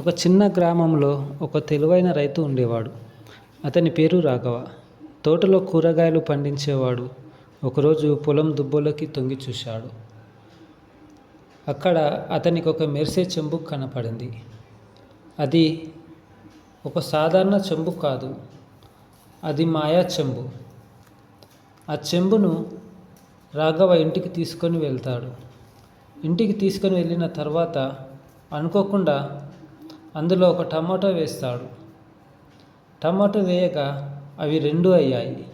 ఒక చిన్న గ్రామంలో ఒక తెలివైన రైతు ఉండేవాడు. అతని పేరు రాఘవ. తోటలో కూరగాయలు పండించేవాడు. ఒకరోజు పొలం దుబ్బలోకి తొంగి చూశాడు. అక్కడ అతనికి ఒక మెరిసే చెంబు కనపడింది. అది ఒక సాధారణ చెంబు కాదు. అది మాయా చెంబు. ఆ చెంబును రాఘవ ఇంటికి తీసుకొని వెళ్తాడు. ఇంటికి తీసుకొని వెళ్ళిన తర్వాత అనుకోకుండా అందులో ఒక టమాటో వేస్తాడు. టమాటో వేయగా అవి రెండు అయ్యాయి.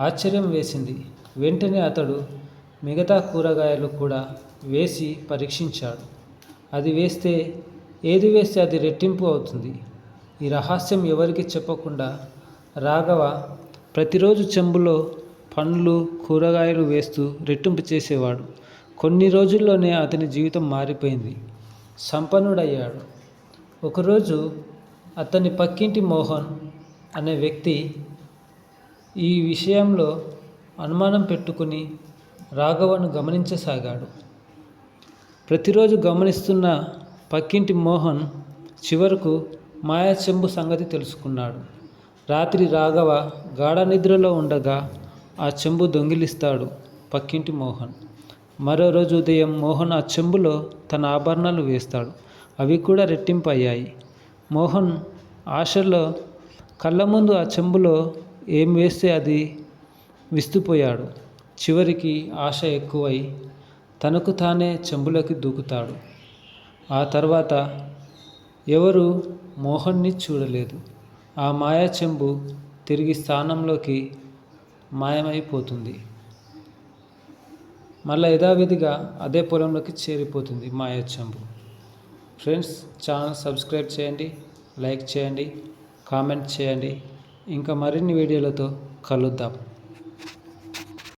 ఆశ్చర్యం వేసింది. వెంటనే అతడు మిగతా కూరగాయలు కూడా వేసి పరీక్షించాడు. అది వేస్తే ఏది వేస్తే అది రెట్టింపు అవుతుంది. ఈ రహస్యం ఎవరికి చెప్పకుండా రాఘవ ప్రతిరోజు చెంబులో పండ్లు కూరగాయలు వేస్తూ రెట్టింపు చేసేవాడు. కొన్ని రోజుల్లోనే అతని జీవితం మారిపోయింది. సంపన్నుడయ్యాడు. ఒకరోజు అతని పక్కింటి మోహన్ అనే వ్యక్తి ఈ విషయంలో అనుమానం పెట్టుకుని రాఘవను గమనించసాగాడు. ప్రతిరోజు గమనిస్తున్న పక్కింటి మోహన్ చివరకు మాయా చెంబు సంగతి తెలుసుకున్నాడు. రాత్రి రాఘవ గాఢ నిద్రలో ఉండగా ఆ చెంబు దొంగిలిస్తాడు పక్కింటి మోహన్. మరో రోజు ఉదయం మోహన్ ఆ చెంబులో తన ఆభరణాలు వేస్తాడు. అవి కూడా రెట్టింపు అయ్యాయి మోహన్ ఆశలో కళ్ళ ముందు ఆ చెంబులో ఏం వేస్తే అది విస్తుపోయాడు. చివరికి ఆశ ఎక్కువై తనకు తానే చెంబులోకి దూకుతాడు. ఆ తర్వాత ఎవరు మోహన్ని చూడలేదు. ఆ మాయా చెంబు తిరిగి స్థానంలోకి మాయమైపోతుంది. మళ్ళీ యథావిధిగా అదే పొలంలోకి చేరిపోతుంది మాయా చెంబు. ఫ్రెండ్స్ ఛానల్ సబ్స్క్రైబ్ చేయండి లైక్ చేయండి కామెంట్ చేయండి. ఇంకా మరిన్ని వీడియోలతో కలుద్దాం.